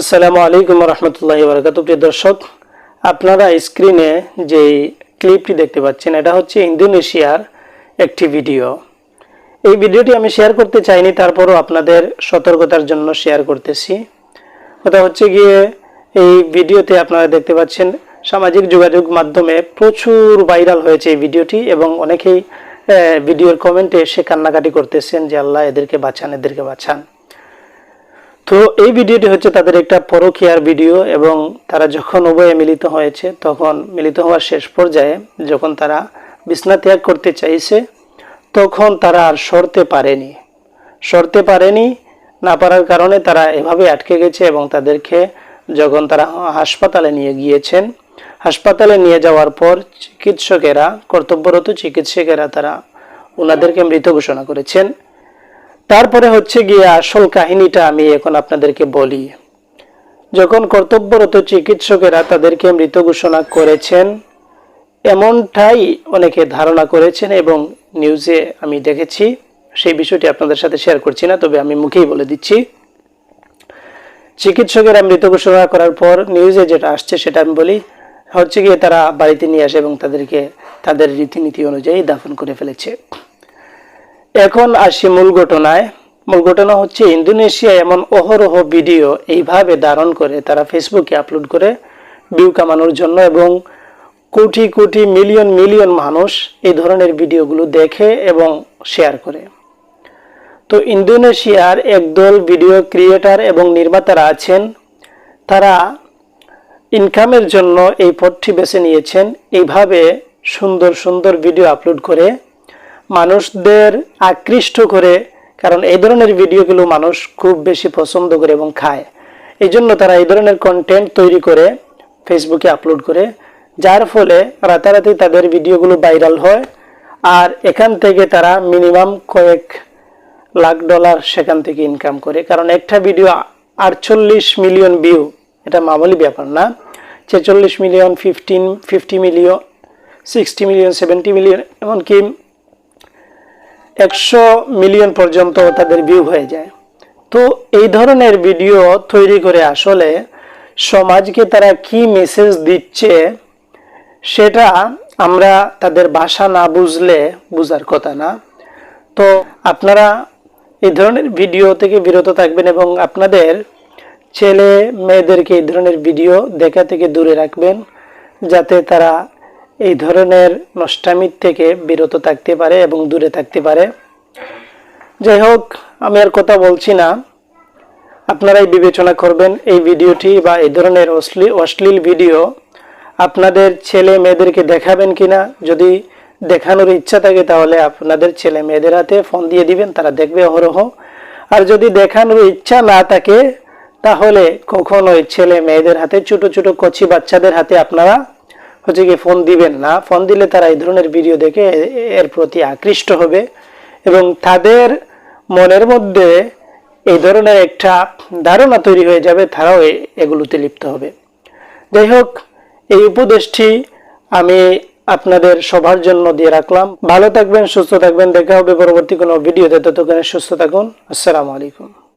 আসসালামু আলাইকুম রহমতুল্লাহ বরকাত প্রিয় দর্শক, আপনারা স্ক্রিনে যে ক্লিপটি দেখতে পাচ্ছেন, এটা হচ্ছে ইন্দোনেশিয়ার একটি ভিডিও। এই ভিডিওটি আমি শেয়ার করতে চাইনি, তারপরও আপনাদের সতর্কতার জন্য শেয়ার করতেছি। কথা হচ্ছে গিয়ে, এই ভিডিওতে আপনারা দেখতে পাচ্ছেন, সামাজিক যোগাযোগ মাধ্যমে প্রচুর ভাইরাল হয়েছে এই ভিডিওটি এবং অনেকেই ভিডিওর কমেন্টে এসে কান্নাকাটি করতেছেন যে, আল্লাহ এদেরকে বাঁচান এদেরকে বাঁচান। তো এই ভিডিওটি হচ্ছে তাদের একটা পরকীয়ার ভিডিও এবং তারা যখন উভয়ে মিলিত হয়েছে, তখন মিলিত হওয়ার শেষ পর্যায়ে যখন তারা বিছনা ত্যাগ করতে চাইছে, তখন তারা আর সরতে পারেনি। সরতে পারেনি না পারার কারণে তারা এভাবে আটকে গেছে এবং তাদেরকে যখন তারা হাসপাতালে নিয়ে গিয়েছেন, হাসপাতালে নিয়ে যাওয়ার পর চিকিৎসকেরা, কর্তব্যরত চিকিৎসকেরা তারা ওনাদেরকে মৃত ঘোষণা করেছেন। তারপরে হচ্ছে গিয়ে আসল কাহিনীটা আমি এখন আপনাদেরকে বলি। যখন কর্তব্যরত চিকিৎসকেরা তাদেরকে মৃত ঘোষণা করেছেন, এমনটাই অনেকে ধারণা করেছেন এবং নিউজে আমি দেখেছি। সেই বিষয়টি আপনাদের সাথে শেয়ার করছি না, তবে আমি মুখেই বলে দিচ্ছি। চিকিৎসকেরা মৃত ঘোষণা করার পর নিউজে যেটা আসছে সেটা আমি বলি, হচ্ছে গিয়ে তারা বাড়িতে নিয়ে আসে এবং তাদেরকে তাদের রীতিনীতি অনুযায়ী দাফন করে ফেলেছে। এখন আসি মূল ঘটনায়। মূল ঘটনা হচ্ছে, ইন্দোনেশিয়া এমন অহরহ ভিডিও এইভাবে ধারণ করে, তারা ফেসবুকে আপলোড করে ভিউ কামানোর জন্য এবং কোটি কোটি মিলিয়ন মিলিয়ন মানুষ এই ধরনের ভিডিওগুলো দেখে এবং শেয়ার করে। তো ইন্দোনেশিয়ার একদল ভিডিও ক্রিয়েটার এবং নির্মাতারা আছেন। তারা ইনকামের জন্য এই পথটি বেছে নিয়েছেন। এইভাবে সুন্দর সুন্দর ভিডিও আপলোড করে মানুষদের আকৃষ্ট করে, কারণ এই ধরনের ভিডিওগুলো মানুষ খুব বেশি পছন্দ করে এবং খায়। এই জন্য তারা এই ধরনের কন্টেন্ট তৈরি করে ফেসবুকে আপলোড করে, যার ফলে রাতারাতি তাদের ভিডিওগুলো ভাইরাল হয় আর এখান থেকে তারা মিনিমাম কয়েক লাখ ডলার সেখান থেকে ইনকাম করে। কারণ একটা ভিডিও আটচল্লিশ মিলিয়ন ভিউ এটা মামুলি ব্যাপার না। ছেচল্লিশ million fifteen fifty million sixty million seventy million এমনকি একশো মিলিয়ন পর্যন্ত তাদের ভিউ হয়ে যায়। তো এই ধরনের ভিডিও তৈরি করে আসলে সমাজকে তারা কি মেসেজ দিচ্ছে, সেটা আমরা তাদের ভাষা না বুঝলে বুঝার কথা না। তো আপনারা এই ধরনের ভিডিও থেকে বিরত থাকবেন এবং আপনাদের ছেলে মেয়েদেরকে এই ধরনের ভিডিও দেখা থেকে দূরে রাখবেন, যাতে তারা এই ধরনের নষ্টামির থেকে বিরত থাকতে পারে এবং দূরে থাকতে পারে। যাই হোক, আমি আর কথা বলছি না। আপনারাই বিবেচনা করবেন এই ভিডিওটি বা এই ধরনের অশ্লীল অশ্লীল ভিডিও আপনাদের ছেলে মেয়েদেরকে দেখাবেন কিনা যদি দেখানোর ইচ্ছা থাকে তাহলে আপনাদের ছেলে মেয়েদের হাতে ফোন দিয়ে দিবেন, তারা দেখবে অহরহ। আর যদি দেখানোর ইচ্ছা না থাকে, তাহলে কখনোই ছেলে মেয়েদের হাতে, ছোট ছোট কচি বাচ্চাদের হাতে আপনারা হচ্ছে কি ফোন দিবেন না। ফোন দিলে তারা এই ধরনের ভিডিও দেখে এর প্রতি আকৃষ্ট হবে এবং তাদের মনের মধ্যে এই ধরনের একটা ধারণা তৈরি হয়ে যাবে, তারাও এগুলোতে লিপ্ত হবে। যাই হোক, এই উপদেশটি আমি আপনাদের সবার জন্য দিয়ে রাখলাম। ভালো থাকবেন, সুস্থ থাকবেন, দেখা হবে পরবর্তী কোনো ভিডিওতে ততক্ষণে সুস্থ থাকুন। আসসালামু আলাইকুম।